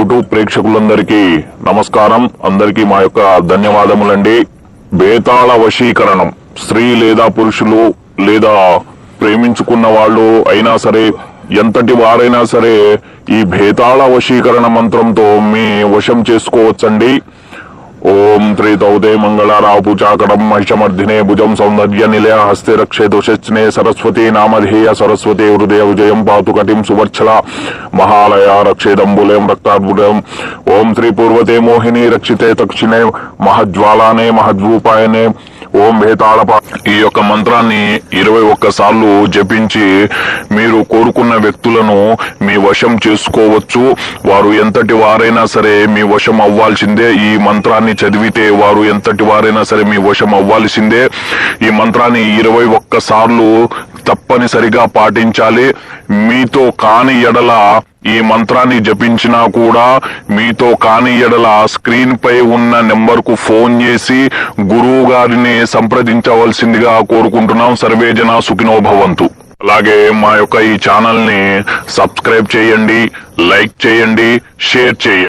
YouTube ప్రేక్షకులందరికీ నమస్కారం. అందరికీ మా యొక్క ధన్యవాదములండి. బేతాళ వశీకరణం. స్త్రీ లేదా పురుషులు లేదా ప్రేమించుకున్న వాళ్ళు అయినా సరే ఎంతటి వారైనా సరే ఈ భేతాళ వశీకరణ మంత్రంతో మీ వశం చేసుకోవచ్చండి. ఓం త్రితౌదే మంగళారావు పూచాకడం మహిషమర్ధినే భుజం సౌందర్య నిలయ హస్తే రక్షే దుషచ్నే సరస్వతి నామధేయ సరస్వతి హృదయ విజయం పాతు కటిం సువర్చల మహాలయ రక్షే దంబులేం రక్తాద్భుతం. ఓం శ్రీ పూర్వతే మోహిని రక్షితే తక్షిణే మహజ్వాలానే మహద్వూపాయనే ఓం భేతాళప ఈ యొక్క మంత్రాన్ని ఇరవై ఒక్కసార్లు జపించి మీరు కోరుకున్న వ్యక్తులను మీ వశం చేసుకోవచ్చు. వారు ఎంతటి వారైనా సరే మీ వశం అవ్వాల్సిందే. ఈ మంత్రాన్ని చదివితే వారు ఎంతటి వారైనా సరే మీ వశం అవ్వాల్సిందే. ఈ మంత్రాన్ని ఇరవై ఒక్కసార్లు తప్పనిసరిగా పాటించాలి. మీతో కాని ఎడల ఈ మంత్రాన్ని జపించినా కూడా మీతో కాని ఎడల స్క్రీన్ పై ఉన్న నెంబర్కు ఫోన్ చేసి గురువు గారిని సంప్రదించవలసిందిగా కోరుకుంటున్నాం. సర్వే జన అలాగే మా యొక్క ఈ ఛానల్ని సబ్స్క్రైబ్ చేయండి లైక్ చేయండి షేర్ చేయండి.